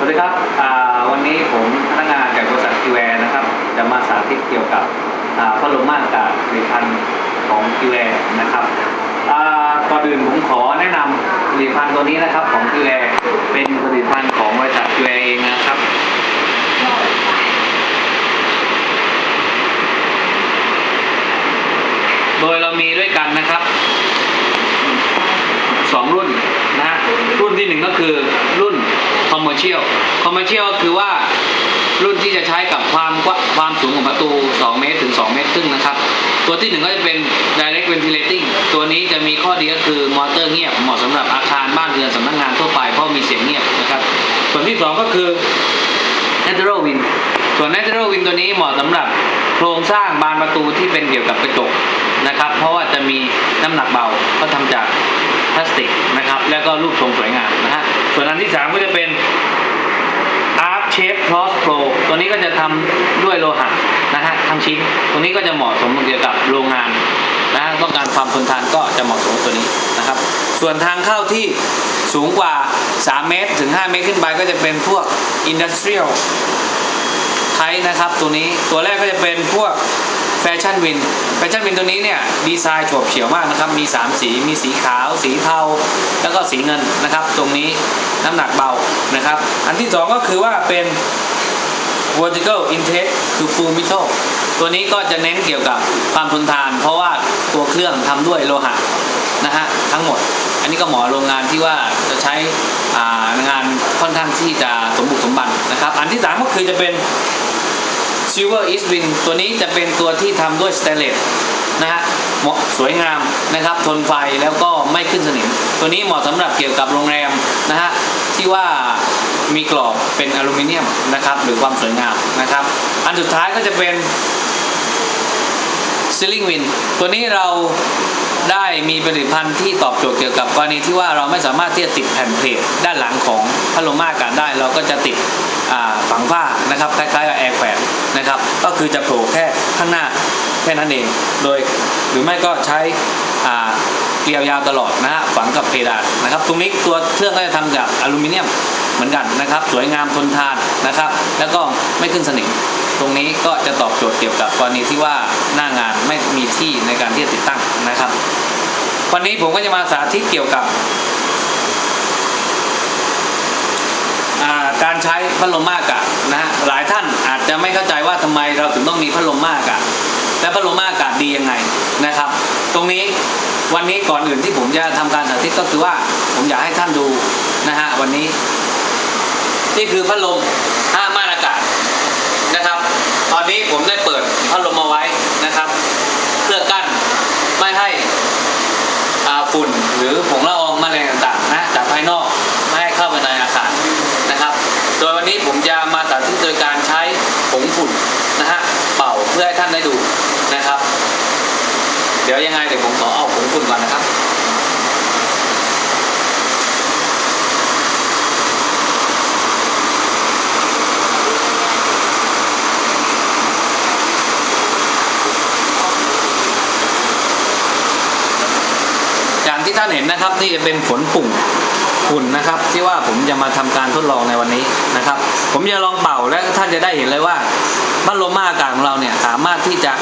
สวัสดีครับวันนี้ผมพนักงานจากบริษัทคิวแอร์นะครับ จะมาสาธิตเกี่ยวกับพัดลมม่านอากาศผลิตภัณฑ์ของคิวแอร์นะครับก่อนอื่นผมขอแนะนำผลิตภัณฑ์ตัวนี้นะครับของคิวแอร์เป็นผลิตภัณฑ์ของบริษัทคิวแอร์เองนะครับโดยเรามีด้วยกันนะครับสองรุ่นนะฮะรุ่น ที่หนึ่งก็คือรุ่น commercial commercial ก็คือว่ารุ่นที่จะใช้กับความความสูงของประตู 2 เมตรถึง 2 เมตรครึ่งนะครับ ตัวที่หนึ่งก็จะเป็น direct ventilating ตัวนี้จะมีข้อดีก็คือมอเตอร์เงียบเหมาะสำหรับอาคารบ้านเรือนสำนักงานทั่วไปเพราะมีเสียงเงียบนะครับ ส่วนที่สองก็คือ natural wind ส่วน natural wind ตัวนี้เหมาะสำหรับโครงสร้างบานประตูที่เป็นเกี่ยวกับกระจกนะครับ เพราะว่าจะมีน้ำหนักเบาก็ทำจากพลาสติกนะครับ แล้วก็รูปทรงสวยงามนะฮะ ส่วนอันที่สามก็จะเป็น Arc Shape Cross Pro ตัวนี้ก็จะทำด้วยโลหะนะฮะทั้งชิ้น ตัวนี้ก็จะเหมาะสมเกี่ยวกับโรงงานนะต้องการความทนทานก็จะเหมาะสมตัวนี้นะครับ ส่วนทางเข้าที่สูงกว่า 3 เมตรถึง 5 เมตรขึ้นไปก็จะเป็นพวก Industrial ไทนะครับตัวนี้ตัวแรกก็จะเป็นพวก แฟชั่นวินแฟชั่นวินตัวนี้เนี่ยดีไซน์โฉบเฉี่ยวมากนะครับ มี 3 สีมีสีขาว สีเทา แล้วก็สีเงินนะครับ ตรงนี้น้ำหนักเบานะครับ อันที่ 2 ก็คือว่าเป็น vertical intake คือ full metal ตัวนี้ก็จะเน้นเกี่ยวกับความทนทาน เพราะว่าตัวเครื่องทำด้วยโลหะนะฮะทั้งหมด อันนี้ก็หมาะโรงงานที่ว่าจะใช้งานค่อนข้างที่จะสมบุกสมบันนะครับ อันที่สามก็คือจะเป็น ซิลเวอร์อีสบินตัวนี้จะเป็นตัวที่ทำด้วยสเตนเลสนะฮะเหมาะสวยงามนะครับ ทนไฟแล้วก็ไม่ขึ้นสนิม ตัวนี้เหมาะสำหรับเกี่ยวกับโรงแรมนะฮะที่ว่ามีกรอบเป็นอลูมิเนียมนะครับ หรือความสวยงามนะครับ อันสุดท้ายก็จะเป็น Ceiling Win ตัวนี้เราได้มีผลิตภัณฑ์ที่ตอบโจทย์เกี่ยวกับกรณีที่ว่าเราไม่สามารถที่จะติดแผ่นเพลทด้านหลังของพัดลมม่านอากาศได้ เราก็จะติดฝังผ้านะครับคล้ายๆกับแอร์แขวนนะครับก็คือจะโผล่แค่ข้างหน้าแค่นั้นเอง โดยหรือไม่ก็ใช้เกลียวยาวตลอดนะฮะฝังกับเพดานนะครับ ตรงนี้ตัวเครื่องก็จะทำจากอลูมิเนียม เหมือนกันนะครับ สวยงามทนทานนะครับ แล้วก็ไม่ขึ้นสนิมตรงนี้ก็จะตอบโจทย์เกี่ยวกับกรณีที่ว่าหน้างานไม่มีที่ในการที่จะติดตั้งนะครับ วันนี้ผมก็จะมาสาธิตเกี่ยวกับการใช้พัดลมมานอากาศนะฮะหลายท่านอาจจะไม่เข้าใจว่าทำไมเราถึงต้องมีพัดลมมานอากาศและพัดลมมานอากาศดียังไงนะครับ ตรงนี้วันนี้ก่อนอื่นที่ผมจะทำการสาธิตก็คือว่าผมอยากให้ท่านดูนะฮะวันนี้ นี่คือพัดลมห้าม่านอากาศนะครับ ตอนนี้ผมได้เปิดพัดลมเอาไว้นะครับ เพื่อกั้นไม่ให้อาฝุ่นหรือผงละอองมแมลงต่างๆนะจากภายนอกไม่ให้เข้าไปในอาคารนะครับ โดยวันนี้ผมจะมาสาธิตโดยการใช้ผงฝุ่นนะฮะเป่าเพื่อให้ท่านได้ดูนะครับ เดี๋ยวยังไงเดี๋ยวผมขอเอาผงฝุ่นก่อนนะครับ อย่างที่ท่านเห็นนะครับนี่จะเป็นผลปุ่งฝุ่นนะครับที่ว่าผมจะมาทำการทดลองในวันนี้นะครับ ผมจะลองเป่าและท่านจะได้เห็นเลยว่าพัดลมม่านอากาศของเราเนี่ยสามารถที่จะ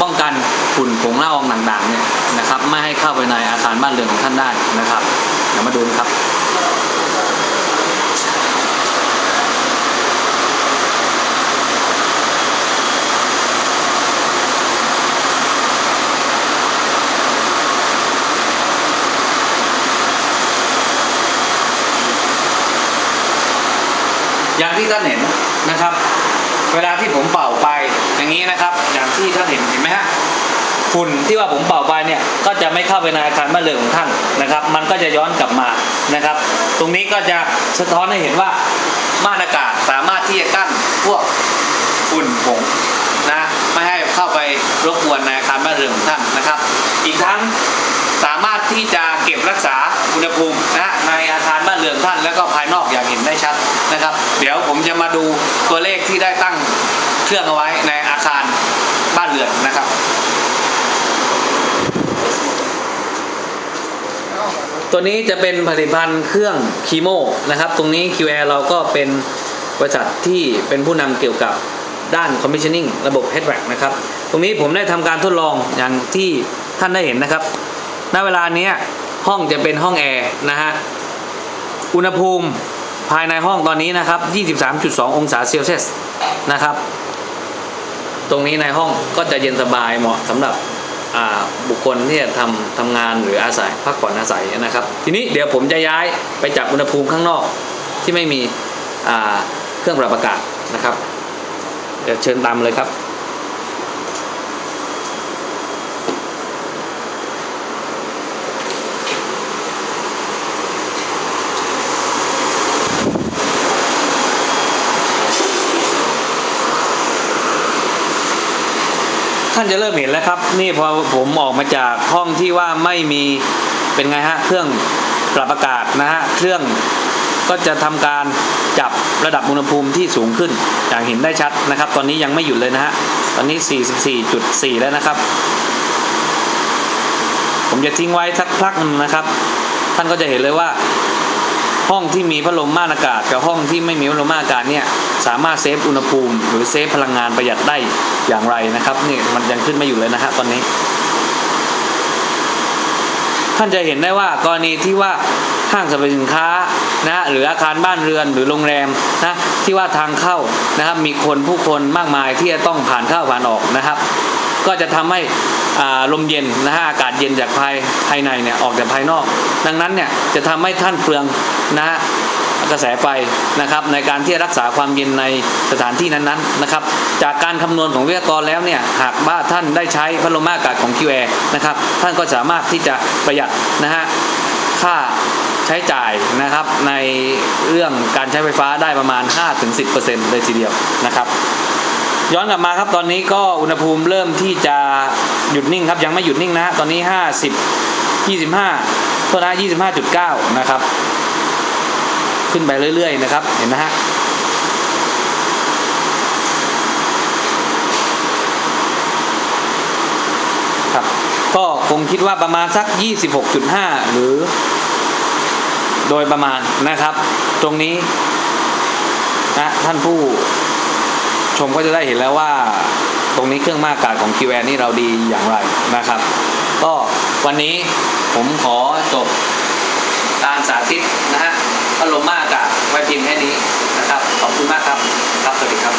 ป้องกันฝุ่นผงละอองต่างๆเนี่ยนะครับ ไม่ให้เข้าไปในอาคารบ้านเรือนของท่านได้นะครับเดี๋ยวมาดูครับ อย่างที่ท่านเห็นนะครับ เวลาที่ผมเป่าไปอย่างนี้นะครับ อย่างที่ท่านเห็นเห็นไหมฮะฝุ่นที่ว่าผมเป่าไปเนี่ยก็จะไม่เข้าไปในอาคารบ้านเรือนของท่านนะครับ มันก็จะย้อนกลับมานะครับ ตรงนี้ก็จะสะท้อนให้เห็นว่าม่านอากาศสามารถที่จะกั้นพวกฝุ่นผงนะไม่ให้เข้าไปรบกวนในอาคารบ้านเรือนของท่านนะครับ อีกทั้ง ที่จะเก็บรักษาอุณหภูมินะในอาคารบ้านเรือนท่านแล้วก็ภายนอกอย่างเห็นได้ชัดนะครับ เดี๋ยวผมจะมาดูตัวเลขที่ได้ตั้งเครื่องเอาไว้ในอาคารบ้านเรือนนะครับตัวนี้จะเป็นผลิตภัณฑ์เครื่องคีโมนะครับ ตรงนี้ QR เราก็เป็นบริษัทที่เป็นผู้นำเกี่ยวกับด้าน commissioning ระบบ HVAC นะครับ ตรงนี้ผมได้ทำการทดลองอย่างที่ท่านได้เห็นนะครับ ณเวลาเนี้ยห้องจะเป็นห้องแอร์นะฮะ อุณหภูมิภายในห้องตอนนี้นะครับ 23.2 องศาเซลเซียสนะครับ ตรงนี้ในห้องก็จะเย็นสบายเหมาะสำหรับบุคคลที่จะทำทำงานหรืออาศัยพักผ่อนอาศัยนะครับ ทีนี้เดี๋ยวผมจะย้ายไปจับอุณหภูมิข้างนอกที่ไม่มีเครื่องปรับอากาศนะครับ เดี๋ยวเชิญตามเลยครับ ท่านจะเริ่มเห็นแล้วครับ นี่พอผมออกมาจากห้องที่ว่าไม่มีเป็นไงฮะเครื่องปรับอากาศนะฮะเครื่องก็จะทำการจับระดับอุณหภูมิที่สูงขึ้นอย่างเห็นได้ชัดนะครับ ตอนนี้ยังไม่หยุดเลยนะฮะตอนนี้ 44.4 แล้วนะครับ ผมจะทิ้งไว้สักพักหนึงนะครับ ท่านก็จะเห็นเลยว่า ห้องที่มีพัดลมม่านอากาศกับห้องที่ไม่มีพัดลมม่านอากาศเนี่ย สามารถเซฟอุณหภูมิ หรือเซฟพลังงานประหยัดได้อย่างไรนะครับนี่มันยังขึ้นไม่อยู่เลยนะฮะตอนนี้ ท่านจะเห็นได้ว่ากรณีที่ว่าห้างสรรพสินค้านะหรืออาคารบ้านเรือนหรือโรงแรมนะที่ว่าทางเข้านะครับมีคนผู้คนมากมายที่จะต้องผ่านเข้าผ่านออกนะครับ ก็จะทำให้อ่าลมเย็นนะฮะอากาศเย็นจากภายภายในเนี่ยออกจากภายนอก ดังนั้นเนี่ยจะทำให้ท่านเปลืองนะฮะ กระแสไฟนะครับ ในการที่รักษาความเย็นในสถานที่นั้นๆนะครับ จากการคำนวณของวิทยากรแล้วเนี่ยหากว่าท่านได้ใช้พัดลมอากาศของ QA นะครับ ท่านก็สามารถที่จะประหยัดนะฮะค่าใช้จ่ายนะครับในเรื่องการใช้ไฟฟ้าได้ประมาณ 5-10%เลยทีเดียวนะครับย้อนกลับมาครับตอนนี้ก็อุณหภูมิเริ่มที่จะหยุดนิ่งครับยังไม่หยุดนิ่งนะฮะตอนนี้ 50 25ตัวนะ25.9 นะครับ ขึ้นไปเรื่อย ๆ นะครับ เห็นนะฮะครับก็คงคิดว่าประมาณสัก 26.5 หรือ โดยประมาณนะครับ ตรงนี้นะท่านผู้ชมก็จะได้เห็นแล้วว่า ตรงนี้เครื่องมากอากาศของ q ีนี่เราดีอย่างไรนะครับ ก็วันนี้ผมขอจบการสาธิตนะฮะ อารมณ์มากอากาศไว้เพียงแค่นี้นะครับ ขอบคุณมากครับ ครับ สวัสดีครับ